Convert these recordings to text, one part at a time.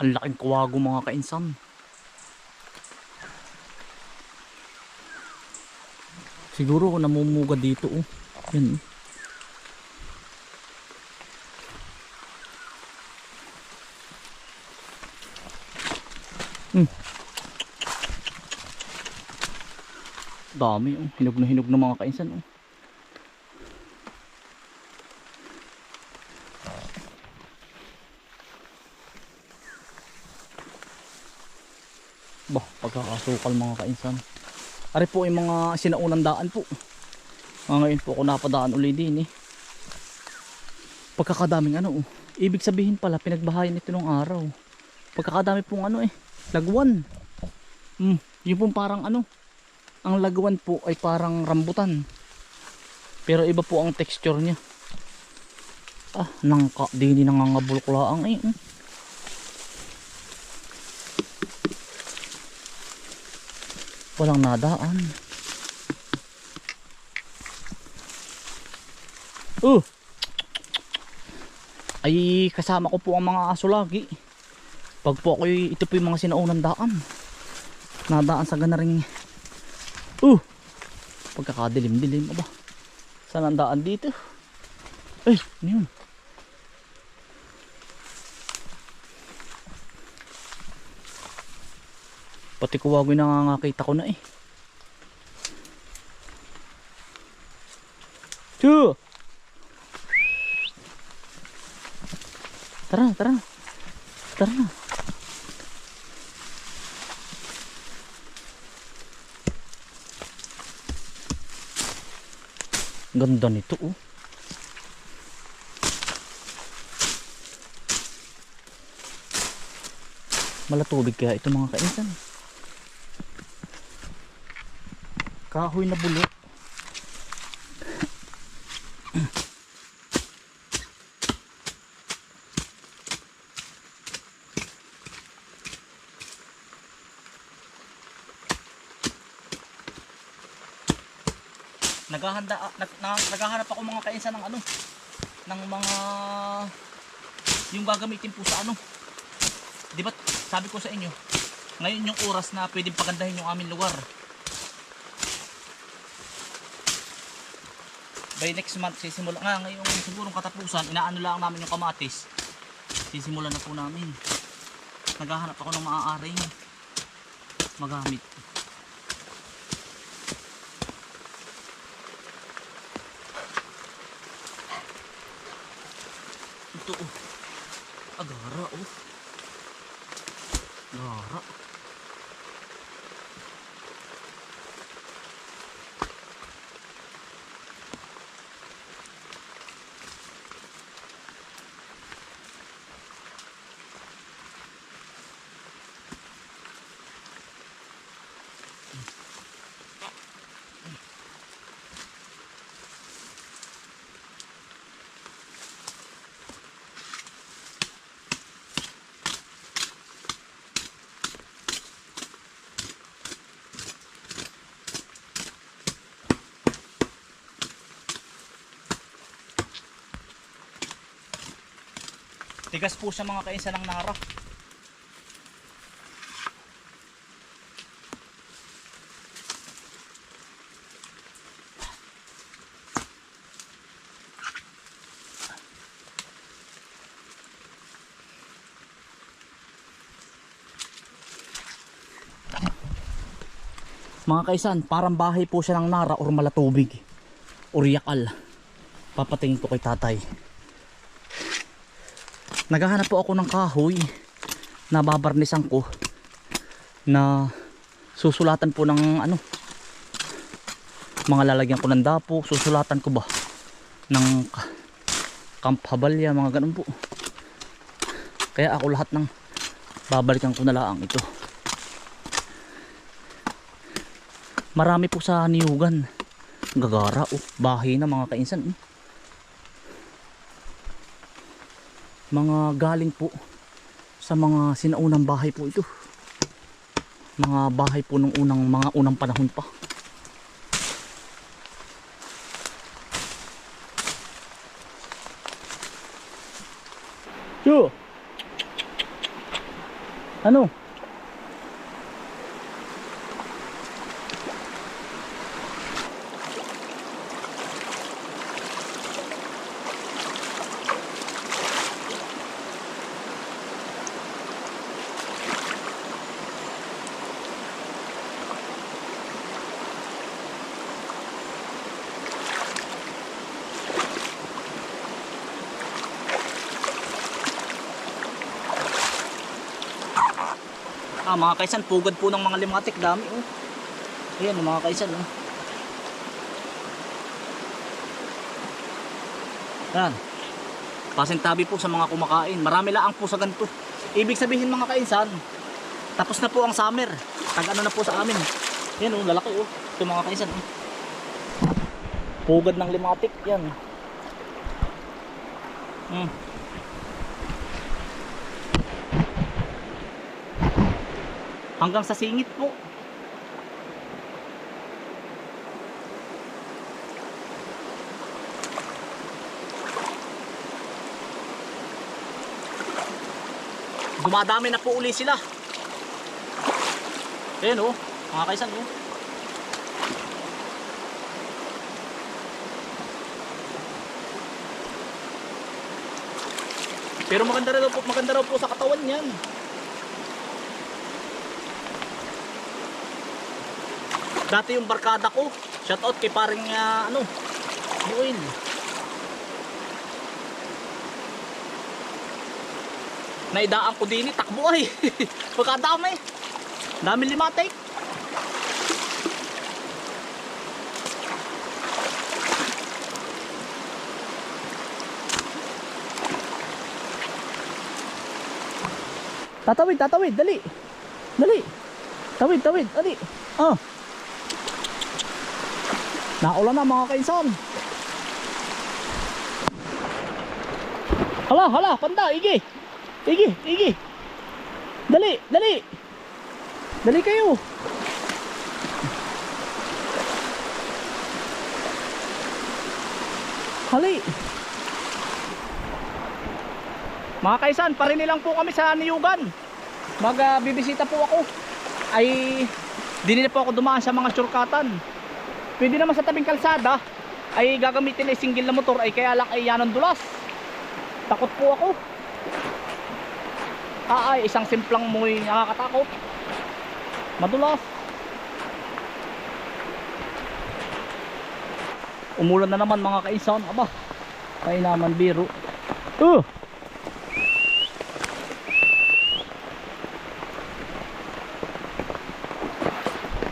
Ang laking kuwago mga kainsan. Siguro namumuga dito oh. Yan. oh. Hmm. Dami oh. Hinog na hinog ng mga kainsan oh. Bah, pagkakasukal mga kainsan. Ari po yung mga sinaunang daan po. Mga ngayon po ako napadaan uli din eh. Pagkakadaming ano oh. Ibig sabihin pala pinagbahayan ito nung araw. Pagkakadami pong ano eh. Lagwan. Hmm, yung pong parang ano. Ang lagwan po ay parang rambutan. Pero iba po ang texture niya. Ah, nangka. Di ni nangangabulkulaang eh. hmm. Walang nadaan. Oh! Ay kasama ko po ang mga aso lagi. Pag po ako ito po yung mga sinaunang daan. Nadaan sa ganaring Uh! Pagkakadilim-dilim aba. Saan ang daan dito? Ay, ano yun? Pati kuwagoy nangangakita ko na eh. Two! Tara, tara. Tara na. Ganda nito oh. Malatubig kaya ito mga kainsan. Kahoy na bulok. naghahanda ah, nag, na, naghahanap ako mga kainsan ng ano ng mga yung gagamitin po sa ano di ba sabi ko sa inyo ngayon yung oras na pwedeng pagandahin yung aming lugar by next month sisimula nga ngayong sigurong katapusan inaano lang namin yung kamatis sisimulan na po namin naghahanap ako ng maaaring magamit Ito oh. Agara oh. Gara. Tigas po siya mga kainsa ng nara. Mga kaisan, parang bahay po siya ng nara or malatubig. Or yakal. Papatingin ko kay tatay naghahanap po ako ng kahoy na babarnisan ko na susulatan po ng ano mga lalagyan ko ng dapo susulatan ko ba ng camp habalya mga ganun po. Kaya ako lahat ng babalikan ko na lang ito. Marami po sa niyugan. Gagara oh bahay na mga kainsan oh. Mga galing po sa mga sinaunang bahay po ito mga bahay po nung unang mga unang panahon pa Yo! Ano? Ah, mga kaisan, pugad po ng mga limatik. Dami, oh. Ayan, mga kaisan, oh. Yan. Pasintabi po sa mga kumakain. Marami laang po sa ganito. Ibig sabihin mga kainsan, tapos na po ang summer. Tag ano na po sa amin. Yan, oh, lalaki, oh. Ito mga kainsan, oh. Pugad ng limatik, yan. Hmm. Hanggang sa singit po. Dumadami na po uli sila. Ayan oh, mga kaisan oh. Pero maganda raw po, maganda raw po sa katawan niyan. Dati yung barkada ko, shout out kay paring ah, ano, Buin. Naidaan ko din, takbo ay. Pagkadami. Dami limatay. Tatawid, tatawid, dali. Dali. Tawid, tawid, dali. Ah. Naulan na mga kainsan. Hala, hala, panda, igi. Igi, igi. Dali, dali. Dali kayo. Hali. Mga kaisan, parini lang po kami sa Niyugan. Magbibisita po ako. Ay, di na po ako dumaan sa mga surkatan. Pwede naman sa tabing kalsada ay gagamitin ay single na motor ay kaya lang ay yan ang dulas. Takot po ako. Ah, ay isang simplang muy nakakatakot. Madulas. Umulan na naman mga kaisan. Aba, kaya naman biro. Uh!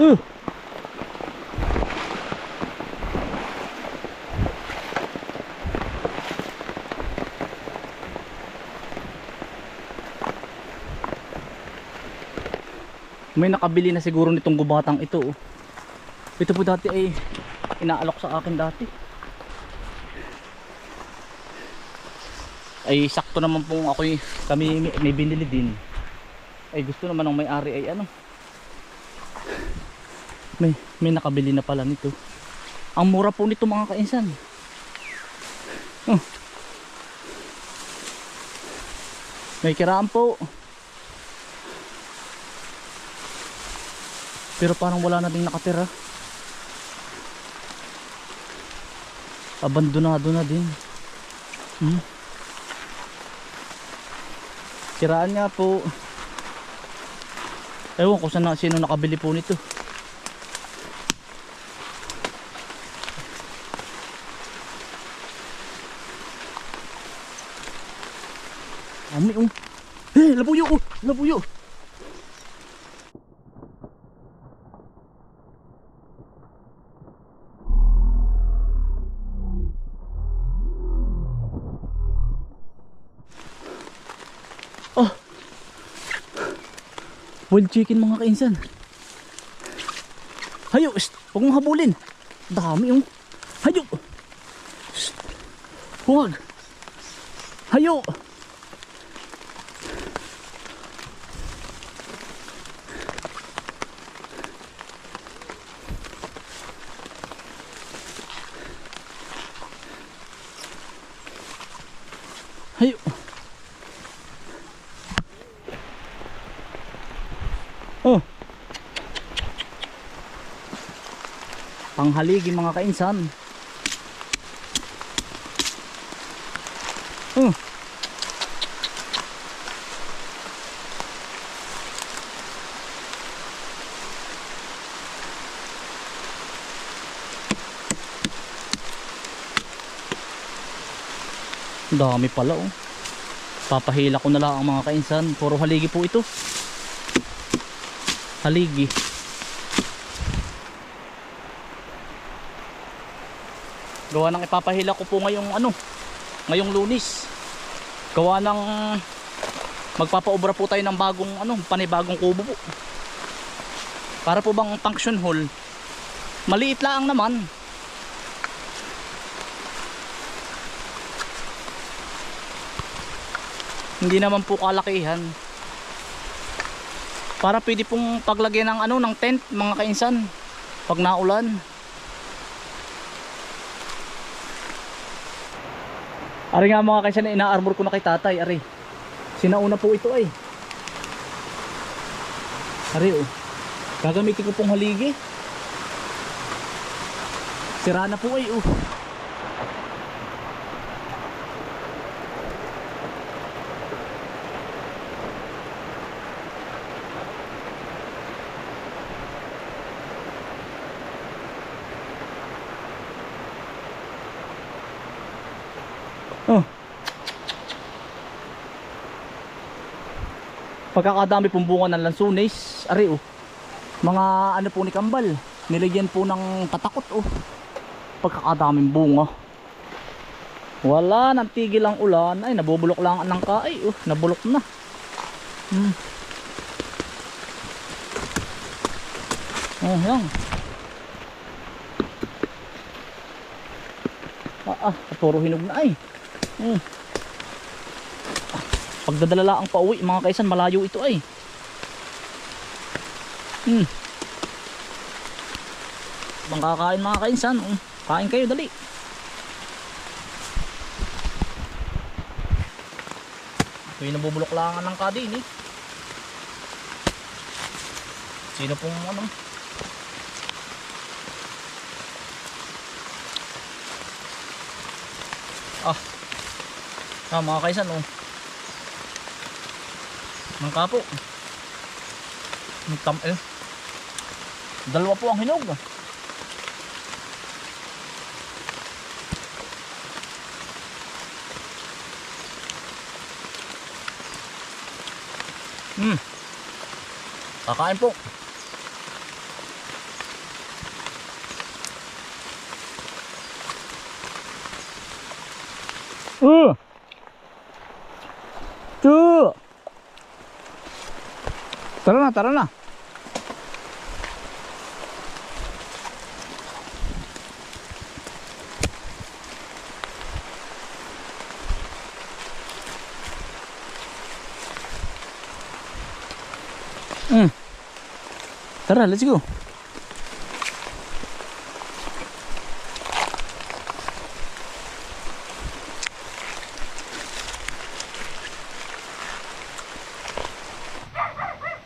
Uh! May nakabili na siguro nitong gubatang ito. oh. Ito po dati ay inaalok sa akin dati. Ay sakto naman po ako kami may, may binili din. Ay gusto naman ng may-ari ay ano. May may nakabili na pala nito. Ang mura po nito mga kainsan. Oh. May kiraan po. Pero parang wala na ding nakatira. Abandonado na din. Hmm. Siraan nga po. Ewan ko sana sino nakabili po nito. Ami um. Eh, labuyo oh, labuyo. Wild chicken mga kainsan. Hayo, huwag mong habulin. Dami yung. Hayo. Shh. Huwag. Hayo. Hayo. Oh. Panghaligi mga kainsan. Oh. Dami pala oh. Papahila ko na lang ang mga kainsan. Puro haligi po ito. Haligi. Gawa ng ipapahila ko po ngayong ano, ngayong lunis. Gawa ng magpapaobra po tayo ng bagong ano, panibagong kubo po. Para po bang function hall. Maliit lang naman. Hindi naman po kalakihan. Para pwede pong paglagyan ng ano ng tent mga kainsan pag naulan. Ari nga mga kainsan na ina-armor ko na kay tatay, ari. Sinauna po ito ay. Ari oh. Gagamitin ko pong haligi. Sira na po ay. Oh. Pagkakadami pong bunga ng lansunis, ari oh. Mga ano po ni Kambal, nilagyan po ng katakot oh. Pagkakadaming bunga. Wala, nang tigil ang ulan. Ay, nabubulok lang ang kaay oh. Nabulok na. Hmm. Oh, yan. Ah, ah, puro hinog na ay. Hmm. Pagdadala ang pauwi mga kaisan malayo ito ay. Hmm. Bang kakain mga kaisan, oh. kain kayo dali. Ito yung nabubulok lang ng kadin eh. Sino pong ano? Ah. Ah, mga kaisan, oh. Mangka po. Tam eh. Dalawa po ang hinog. Hmm. Kakain po. Uh. Tara na. Hmm. Tara, let's go.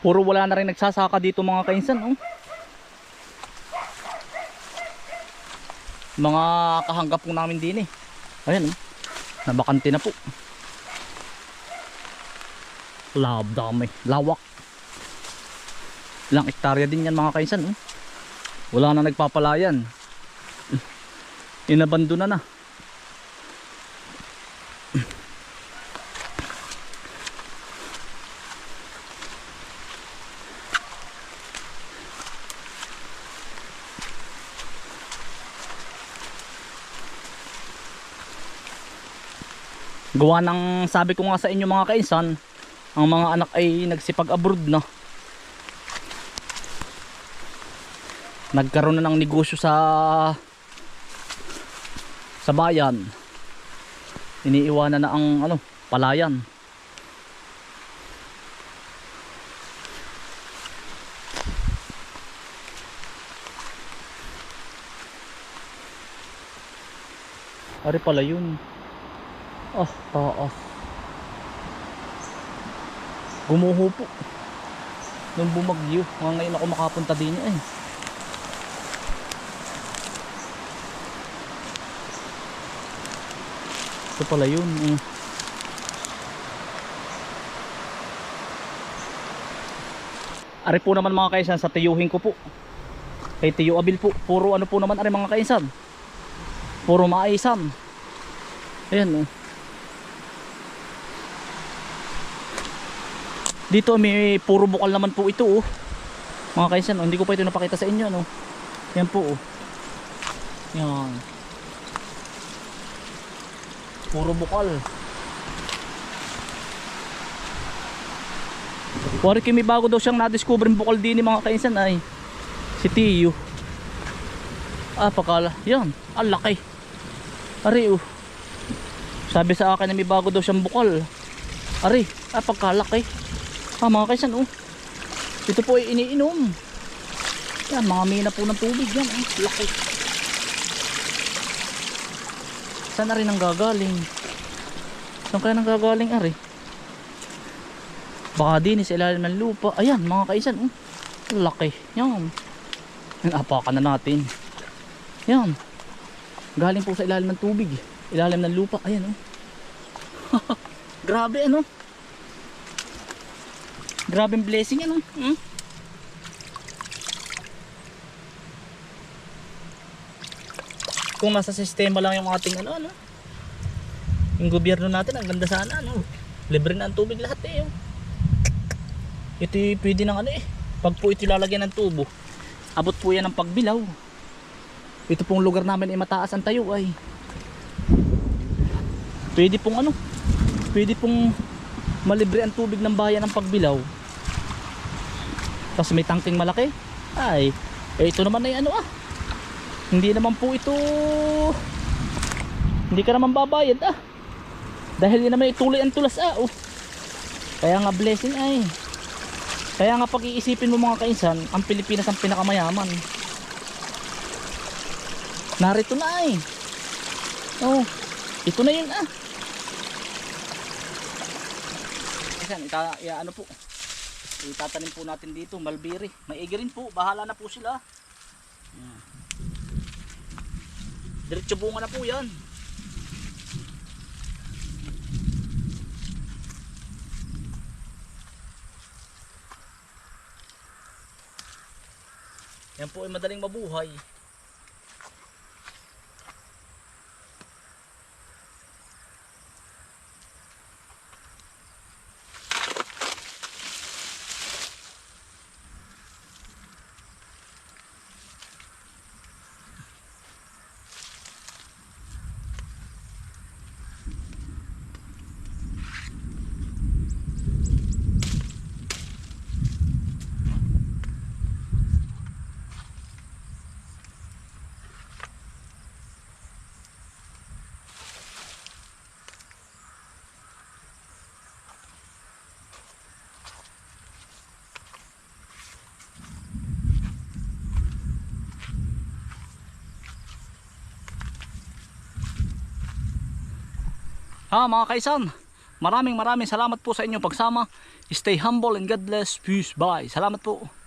Puro wala na rin nagsasaka dito mga kainsan. Oh. Mga kahanggap po namin din eh. Ayan oh. Nabakante na po. Lab dami. Lawak. Ilang ektarya din yan mga kainsan. Oh. Wala na nagpapalayan. Inabando na na. Gawa ng sabi ko nga sa inyo mga kainsan, ang mga anak ay nagsipag abroad na. Nagkaroon na ng negosyo sa sa bayan. Iniiwanan na ang ano, palayan. Ari pala yun. Oh, off power off gumuho po nung bumagyo mga ngayon ako makapunta din eh ito pala yun eh. Ari po naman mga kaisan sa tiyuhin ko po. Kay Tiyo Abil po. Puro ano po naman ari mga kaisan. Puro maaisan. Ayan. Eh. Dito may puro bukal naman po ito oh. Mga kaisan, oh, hindi ko pa ito napakita sa inyo no. Yan po oh. Yan. Puro bukal. Wari kimi bago daw siyang na-discover yung bukal din ni mga kaisan ay si Tiyo. Ah, pakala. Yan, ang laki. Ari oh. Sabi sa akin na may bago daw siyang bukal. Ari, ah, pagkalaki. Ah, mga kaisan oh. Ito po ay iniinom. Yan, mga mina po ng tubig yan. Eh. Laki. Saan na rin ang gagaling? Saan kaya nang gagaling ari? Baka din sa ilalim ng lupa. Ayan, mga kaisan. Oh. Laki. Yan. Apakan na natin. Yan. Galing po sa ilalim ng tubig. Ilalim ng lupa. Ayan oh. Grabe ano. Grabing blessing ano. Hmm? Kung nasa sistema lang yung ating ano ano. Yung gobyerno natin ang ganda sana ano. Libre na ang tubig lahat eh. Oh. Ito pwede ng ano eh. Pag po ito lalagyan ng tubo. Abot po yan ng pagbilaw. Ito pong lugar namin ay mataas ang tayo ay. Pwede pong ano. Pwede pong malibre ang tubig ng bayan ng pagbilaw. Tapos may tangking malaki. Ay, eh, ito naman ay ano ah. Hindi naman po ito hindi ka naman babayad ah. Dahil yun naman ituloy ang tulas ah. Oh. Kaya nga blessing ay. Kaya nga pag iisipin mo mga kainsan, ang Pilipinas ang pinakamayaman. Narito na ay. Oh, ito na yun ah. Kainsan, ita, ya, ano po. Itatanim po natin dito, malbiri. Maigi rin po, bahala na po sila. Yan. Diretso bunga na po yan. Yan po ay madaling mabuhay. Ha mga kaisan, maraming maraming salamat po sa inyong pagsama. Stay humble and God bless. Peace. Bye. Salamat po.